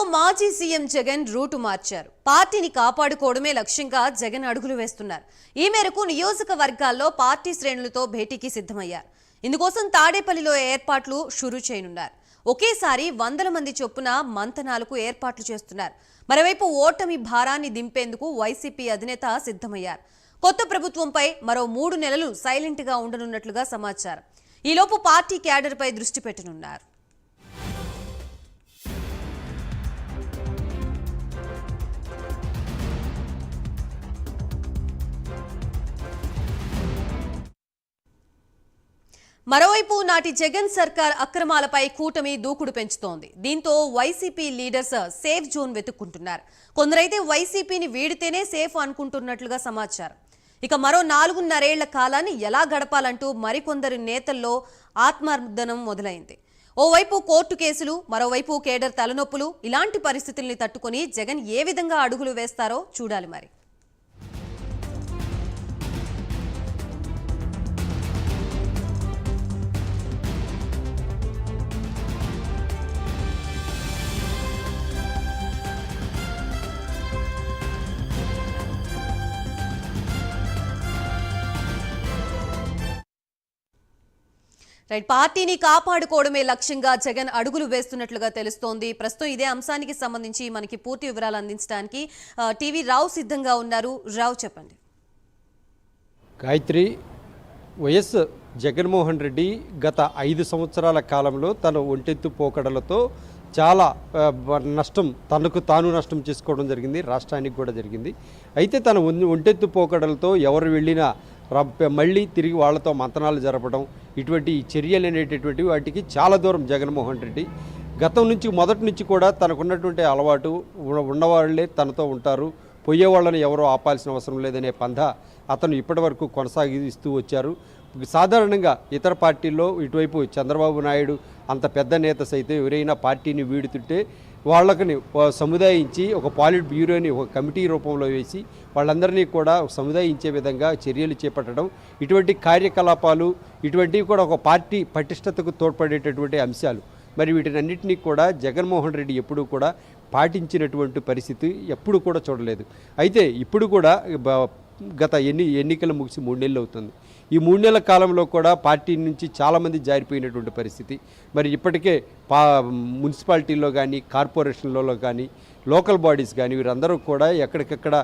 ఏపీలో మాజీ CM Jagan route మార్చారు. పార్టీని కాపాడుకోవడమే లక్ష్యంగా జగన్ అడుగులు వేస్తున్నారు. ఈ మేరకు నియోజకవర్గాల్లో పార్టీ శ్రేణులతో భేటీకి సిద్ధమయ్యారు. ఇందుకోసం తాడేపల్లిలో ఏర్పాట్లు షురూ చేయనున్నారు. ఒకేసారి వందల మంది చొప్పున మంతనాలకు ఏర్పాట్లు చేస్తున్నారు. మరోవైపు ఓటమి భారాన్ని దింపేందుకు వైసీపీ అధినేత సిద్ధమయ్యారు. కొత్త ప్రభుత్వంపై మరో మూడు నెలలు సైలెంట్గా ఉండనున్నట్లుగా సమాచారం. ఈలోపు పార్టీ క్యాడర్పై దృష్టి పెట్టనున్నారు. మరోవైపు నాటి జగన్ సర్కార్ అక్రమాలపై కూటమి దూకుడు పెంచుతోంది. దీంతో వైసీపీ లీడర్స్ సేఫ్ జోన్ వెతుక్కుంటున్నారు. కొందరైతే వైసీపీని వీడితేనే సేఫ్ అనుకుంటున్నట్లుగా సమాచారం. ఇక మరో నాలుగున్నరేళ్ళ కాలాన్ని ఎలా గడపాలంటూ మరికొందరు నేతల్లో ఆత్మార్దనం మొదలైంది. ఓవైపు కోర్టు కేసులు మరోవైపు కేడర్ తలనొప్పులు ఇలాంటి పరిస్థితుల్ని తట్టుకొని జగన్ ఏ విధంగా అడుగులు వేస్తారో చూడాలి మరి. రైట్ పార్టీని కాపాడుకోవడమే లక్ష్యంగా జగన్ అడుగులు వేస్తున్నట్లుగా తెలుస్తోంది. ప్రస్తుతం ఇదే అంశానికి సంబంధించి మనకి పూర్తి వివరాలు అందించడానికి టీవీ రావు సిద్ధంగా ఉన్నారు. రావు చెప్పండి. గాయత్రి వైఎస్ జగన్మోహన్ రెడ్డి గత ఐదు సంవత్సరాల కాలంలో తన ఒంటెత్తు పోకడలతో చాలా నష్టం తనకు తాను నష్టం చేసుకోవడం జరిగింది రాష్ట్రానికి కూడా జరిగింది. అయితే తన ఒంటెత్తు పోకడలతో ఎవరు వెళ్ళినా మళ్ళీ తిరిగి వాళ్ళతో మంతనాలు జరపడం ఇటువంటి చర్యలు అనేటటువంటి వాటికి చాలా దూరం జగన్మోహన్ రెడ్డి. గతం నుంచి మొదటి నుంచి కూడా తనకున్నటువంటి అలవాటు ఉన్నవాళ్ళే ఉన్నవాళ్ళే తనతో ఉంటారు. పోయేవాళ్ళని ఎవరో ఆపాల్సిన అవసరం లేదనే పంధ అతను ఇప్పటివరకు కొనసాగిస్తూ వచ్చారు. సాధారణంగా ఇతర పార్టీల్లో ఇటువైపు చంద్రబాబు నాయుడు అంత పెద్ద నేత సైతం ఎవరైనా పార్టీని వీడుతుంటే వాళ్ళకని సముదాయించి ఒక పాలిట్ బ్యూరోని ఒక కమిటీ రూపంలో వేసి వాళ్ళందరినీ కూడా సముదాయించే విధంగా చర్యలు చేపట్టడం ఇటువంటి కార్యకలాపాలు ఇటువంటివి కూడా ఒక పార్టీ పటిష్టతకు తోడ్పడేటటువంటి అంశాలు. మరి వీటినన్నింటినీ కూడా జగన్మోహన్ రెడ్డి ఎప్పుడూ కూడా పాటించినటువంటి పరిస్థితి ఎప్పుడు కూడా చూడలేదు. అయితే ఇప్పుడు కూడా గత ఎన్ని ఎన్నికలు ముగిసి మూడు నెలలు అవుతుంది. ఈ మూడు నెలల కాలంలో కూడా పార్టీ నుంచి చాలామంది జారిపోయినటువంటి పరిస్థితి. మరి ఇప్పటికే పా మున్సిపాలిటీల్లో కానీ కార్పొరేషన్లలో కానీ లోకల్ బాడీస్ కానీ వీరందరూ కూడా ఎక్కడికక్కడ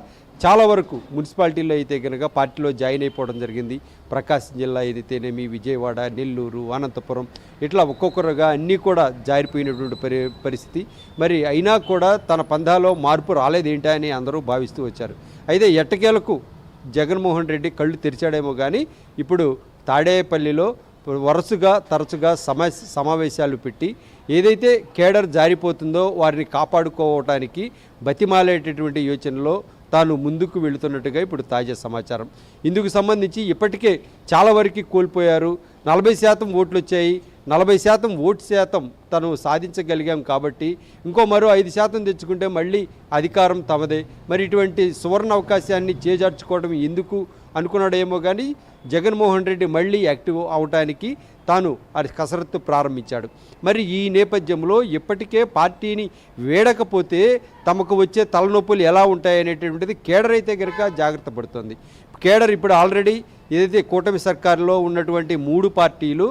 చాలా వరకు మున్సిపాలిటీలో అయితే కనుక పార్టీలో జాయిన్ అయిపోవడం జరిగింది. ప్రకాశం జిల్లా ఏదైతేనేమి విజయవాడ నెల్లూరు అనంతపురం ఇట్లా ఒక్కొక్కరుగా అన్నీ కూడా జారిపోయినటువంటి పరి పరిస్థితి. మరి అయినా కూడా తన పందాలో మార్పు రాలేదేంటా అని అందరూ భావిస్తూ వచ్చారు. అయితే ఎట్టకేలకు జగన్మోహన్ రెడ్డి కళ్ళు తెరిచాడేమో కానీ ఇప్పుడు తాడేపల్లిలో వరుసగా తరచుగా సమా సమావేశాలు పెట్టి ఏదైతే కేడర్ జారిపోతుందో వారిని కాపాడుకోవటానికి బతిమాలేటటువంటి యోచనలో తాను ముందుకు వెళుతున్నట్టుగా ఇప్పుడు తాజా సమాచారం. ఇందుకు సంబంధించి ఇప్పటికే చాలా వరకు కోల్పోయారు. నలభై శాతం ఓట్లు వచ్చాయి నలభై శాతం ఓటు శాతం తను సాధించగలిగాం కాబట్టి ఇంకో మరో ఐదు శాతం తెచ్చుకుంటే మళ్ళీ అధికారం తమదే. మరి ఇటువంటి సువర్ణ అవకాశాన్ని చేజార్చుకోవడం ఎందుకు అనుకున్నాడేమో కానీ జగన్మోహన్ రెడ్డి మళ్ళీ యాక్టివ్ అవడానికి తాను అది కసరత్తు ప్రారంభించాడు. మరి ఈ నేపథ్యంలో ఇప్పటికే పార్టీని వేడకపోతే తమకు వచ్చే తలనొప్పులు ఎలా ఉంటాయనేటువంటిది కేడరైతే కనుక జాగ్రత్త పడుతుంది. కేడర్ ఇప్పుడు ఆల్రెడీ ఏదైతే కూటమి సర్కారులో ఉన్నటువంటి మూడు పార్టీలు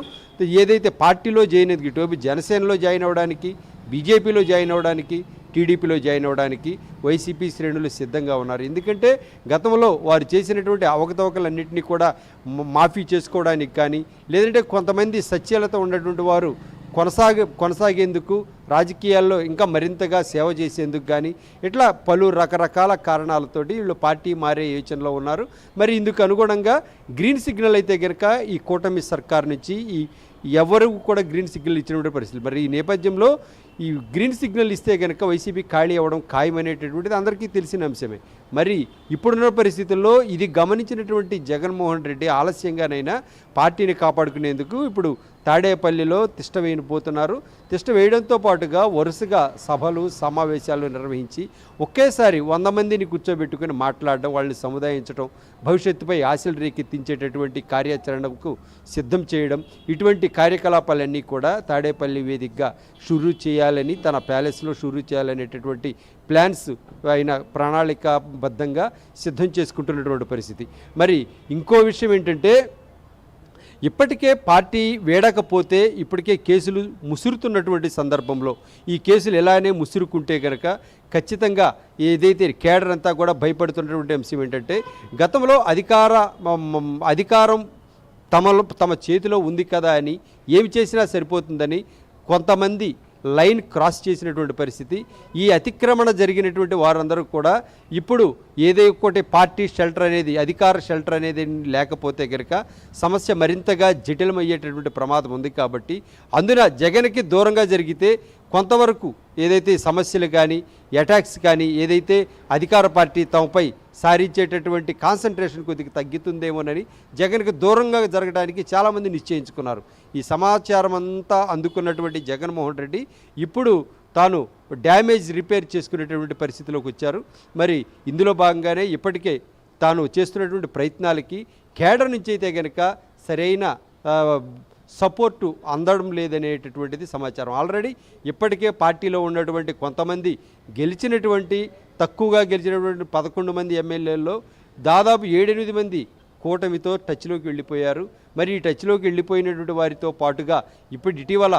ఏదైతే పార్టీలో జాయిన్ అయ్యి ఇటువైపు జనసేనలో జాయిన్ అవ్వడానికి బీజేపీలో జాయిన్ అవ్వడానికి టీడీపీలో జాయిన్ అవ్వడానికి వైసీపీ శ్రేణులు సిద్ధంగా ఉన్నారు. ఎందుకంటే గతంలో వారు చేసినటువంటి అవకతవకలన్నింటినీ కూడా మాఫీ చేసుకోవడానికి కానీ లేదంటే కొంతమంది సత్యలత ఉన్నటువంటి వారు కొనసాగ కొనసాగేందుకు రాజకీయాల్లో ఇంకా మరింతగా సేవ చేసేందుకు కానీ ఇట్లా పలు రకరకాల కారణాలతోటి వీళ్ళు పార్టీ మారే యోచనలో ఉన్నారు. మరి ఇందుకు అనుగుణంగా గ్రీన్ సిగ్నల్ అయితే కనుక ఈ కూటమి సర్కార్ నుంచి ఈ ఎవరు కూడా గ్రీన్ సిగ్నల్ ఇచ్చినటువంటి పరిస్థితి. మరి ఈ నేపథ్యంలో ఈ గ్రీన్ సిగ్నల్ ఇస్తే కనుక వైసీపీ ఖాళీ అవ్వడం ఖాయమనేటటువంటిది అందరికీ తెలిసిన అంశమే. మరి ఇప్పుడున్న పరిస్థితుల్లో ఇది గమనించినటువంటి జగన్మోహన్ రెడ్డి ఆలస్యంగానైనా పార్టీని కాపాడుకునేందుకు ఇప్పుడు తాడేపల్లిలో తిష్ట వేయనిపోతున్నారు తిష్ట వేయడంతో పాటుగా వరుసగా సభలు సమావేశాలు నిర్వహించి ఒకేసారి వంద మందిని కూర్చోబెట్టుకుని మాట్లాడడం వాళ్ళని సముదాయించడం భవిష్యత్తుపై ఆశలు రేకెత్తించేటటువంటి కార్యాచరణకు సిద్ధం చేయడం ఇటువంటి కార్యకలాపాలన్నీ కూడా తాడేపల్లి వేదికగా షురూ చేయాలని తన ప్యాలెస్లో షురూ చేయాలనేటటువంటి ప్లాన్స్ ఆయన ప్రణాళికాబద్ధంగా సిద్ధం చేసుకుంటున్నటువంటి పరిస్థితి. మరి ఇంకో విషయం ఏంటంటే ఇప్పటికే పార్టీ వేడకపోతే ఇప్పటికే కేసులు ముసురుతున్నటువంటి సందర్భంలో ఈ కేసులు ఎలానే ముసురుకుంటే కనుక ఖచ్చితంగా ఏదైతే కేడర్ అంతా కూడా భయపడుతున్నటువంటి అంశం ఏంటంటే గతంలో అధికార అధికారం తమలో తమ చేతిలో ఉంది కదా అని ఏమి చేసినా సరిపోతుందని కొంతమంది లైన్ క్రాస్ చేసినటువంటి పరిస్థితి ఈ అతిక్రమణ జరిగినటువంటి వారందరూ కూడా ఇప్పుడు ఏదో ఒకటి పార్టీ షెల్టర్ అనేది అధికార షెల్టర్ అనేది లేకపోతే కనుక సమస్య మరింతగా జటిలమయ్యేటటువంటి ప్రమాదం ఉంది కాబట్టి అందున జగన్కి దూరంగా జరిగితే కొంతవరకు ఏదైతే సమస్యలు కానీ అటాక్స్ కానీ ఏదైతే అధికార పార్టీ తమపై సారించేటటువంటి కాన్సన్ట్రేషన్ కొద్దిగా తగ్గుతుందేమోనని జగన్కి దూరంగా జరగడానికి చాలామంది నిశ్చయించుకున్నారు. ఈ సమాచారం అంతా అందుకున్నటువంటి జగన్మోహన్ రెడ్డి ఇప్పుడు తాను డ్యామేజ్ రిపేర్ చేసుకునేటటువంటి పరిస్థితిలోకి వచ్చారు. మరి ఇందులో భాగంగానే ఇప్పటికే తాను చేస్తున్నటువంటి ప్రయత్నాలకి కేడర్ నుంచి అయితే కనుక సరైన సపోర్టు అందడం లేదనేటటువంటిది సమాచారం. ఆల్రెడీ ఇప్పటికే పార్టీలో ఉన్నటువంటి కొంతమంది గెలిచినటువంటి తక్కువగా గెలిచినటువంటి పదకొండు మంది ఎమ్మెల్యేల్లో దాదాపు ఏడెనిమిది మంది కూటమితో టచ్లోకి వెళ్ళిపోయారు. మరి ఈ టచ్లోకి వెళ్ళిపోయినటువంటి వారితో పాటుగా ఇప్పుడు ఇటీవల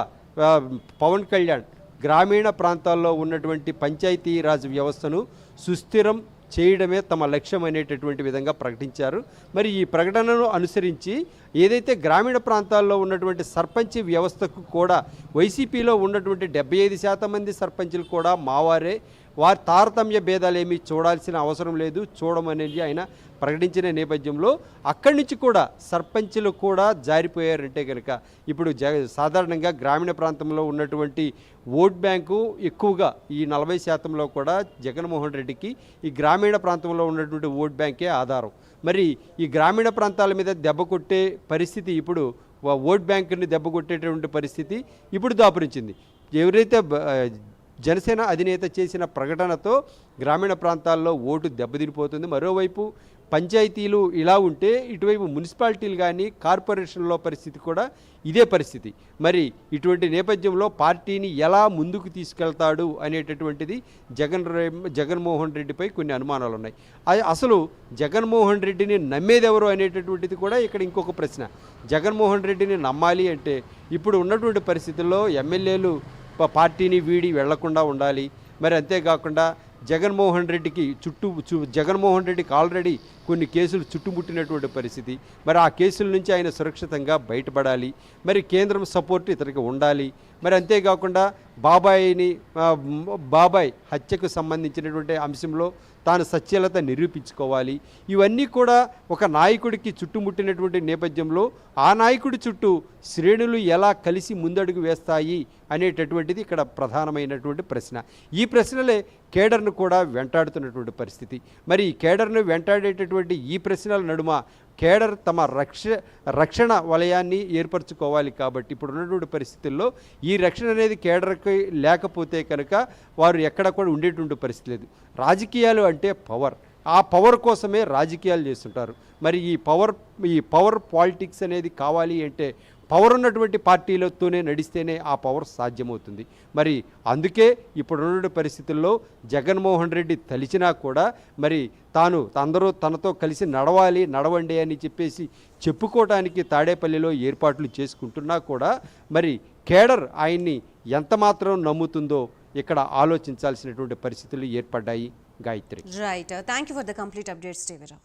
పవన్ కళ్యాణ్ గ్రామీణ ప్రాంతాల్లో ఉన్నటువంటి పంచాయతీరాజ్ వ్యవస్థను సుస్థిరం చేయడమే తమ లక్ష్యం అనేటటువంటి విధంగా ప్రకటించారు. మరి ఈ ప్రకటనను అనుసరించి ఏదైతే గ్రామీణ ప్రాంతాల్లో ఉన్నటువంటి సర్పంచ్ వ్యవస్థకు కూడా వైసీపీలో ఉన్నటువంటి డెబ్బై ఐదు శాతం మంది సర్పంచులు కూడా మావారే. వారి తారతమ్య భేదాలు ఏమీ చూడాల్సిన అవసరం లేదు. చూడమనేది ఆయన ప్రకటించిన నేపథ్యంలో అక్కడి నుంచి కూడా సర్పంచులు కూడా జారిపోయారంటే కనుక ఇప్పుడు జ సాధారణంగా గ్రామీణ ప్రాంతంలో ఉన్నటువంటి ఓట్ బ్యాంకు ఎక్కువగా ఈ నలభై శాతంలో కూడా జగన్మోహన్ రెడ్డికి ఈ గ్రామీణ ప్రాంతంలో ఉన్నటువంటి ఓట్ బ్యాంకే ఆధారం. మరి ఈ గ్రామీణ ప్రాంతాల మీద దెబ్బ కొట్టే పరిస్థితి ఇప్పుడు ఓట్ బ్యాంకుని దెబ్బ కొట్టేటువంటి పరిస్థితి ఇప్పుడు దాపురించింది. ఎవరైతే బ- జనసేన అధినేత చేసిన ప్రకటనతో గ్రామీణ ప్రాంతాల్లో ఓటు దెబ్బతినిపోతుంది. మరోవైపు పంచాయతీలు ఇలా ఉంటే ఇటువైపు మున్సిపాలిటీలు కానీ కార్పొరేషన్లో పరిస్థితి కూడా ఇదే పరిస్థితి. మరి ఇటువంటి నేపథ్యంలో పార్టీని ఎలా ముందుకు తీసుకెళ్తాడు అనేటటువంటిది జగన్ రే- జగన్మోహన్ రెడ్డిపై కొన్ని అనుమానాలు ఉన్నాయి అసలు జగన్మోహన్ రెడ్డిని నమ్మేదెవరు అనేటటువంటిది కూడా ఇక్కడ ఇంకొక ప్రశ్న. జగన్మోహన్ రెడ్డిని నమ్మాలి అంటే ఇప్పుడు ఉన్నటువంటి పరిస్థితుల్లో ఎమ్మెల్యేలు పార్టీని వీడి వెళ్ళకుండా ఉండాలి. మరి అంతేకాకుండా జగన్మోహన్ రెడ్డికి చుట్టూ చు జగన్మోహన్ రెడ్డికి ఆల్రెడీ కొన్ని కేసులు చుట్టుముట్టినటువంటి పరిస్థితి. మరి ఆ కేసుల నుంచి ఆయన సురక్షితంగా బయటపడాలి. మరి కేంద్రం సపోర్ట్ ఇతనికి ఉండాలి. మరి అంతేకాకుండా బాబాయిని బాబాయ్ హత్యకు సంబంధించినటువంటి అంశంలో తాను సత్యలత నిరూపించుకోవాలి. ఇవన్నీ కూడా ఒక నాయకుడికి చుట్టుముట్టినటువంటి నేపథ్యంలో ఆ నాయకుడి చుట్టూ శ్రేణులు ఎలా కలిసి ముందడుగు వేస్తాయి అనేటటువంటిది ఇక్కడ ప్రధానమైనటువంటి ప్రశ్న. ఈ ప్రశ్నలే కేడర్ను కూడా వెంటాడుతున్నటువంటి పరిస్థితి. మరి ఈ కేడర్ను వెంటాడేటటువంటి ఈ ప్రశ్నల నడుమ కేడర్ తమ రక్ష రక్షణ వలయాన్ని ఏర్పరచుకోవాలి కాబట్టి ఇప్పుడు ఉన్నటువంటి పరిస్థితుల్లో ఈ రక్షణ అనేది కేడర్కి లేకపోతే కనుక వారు ఎక్కడ కూడా ఉండేటువంటి పరిస్థితి లేదు. రాజకీయాలు అంటే పవర్. ఆ పవర్ కోసమే రాజకీయాలు చేస్తుంటారు. మరి ఈ పవర్ ఈ పవర్ పాలిటిక్స్ అనేది కావాలి అంటే పవర్ ఉన్నటువంటి పార్టీలతోనే నడిస్తేనే ఆ పవర్ సాధ్యమవుతుంది. మరి అందుకే ఇప్పుడున్న పరిస్థితుల్లో జగన్మోహన్ రెడ్డి తలిచినా కూడా మరి తాను అందరూ తనతో కలిసి నడవాలి నడవండి అని చెప్పేసి చెప్పుకోవటానికి తాడేపల్లిలో ఏర్పాట్లు చేసుకుంటున్నా కూడా మరి కేడర్ ఆయన్ని ఎంతమాత్రం నమ్ముతుందో ఇక్కడ ఆలోచించాల్సినటువంటి పరిస్థితులు ఏర్పడ్డాయి. Gayatri. Right thank you for the complete updates Devarao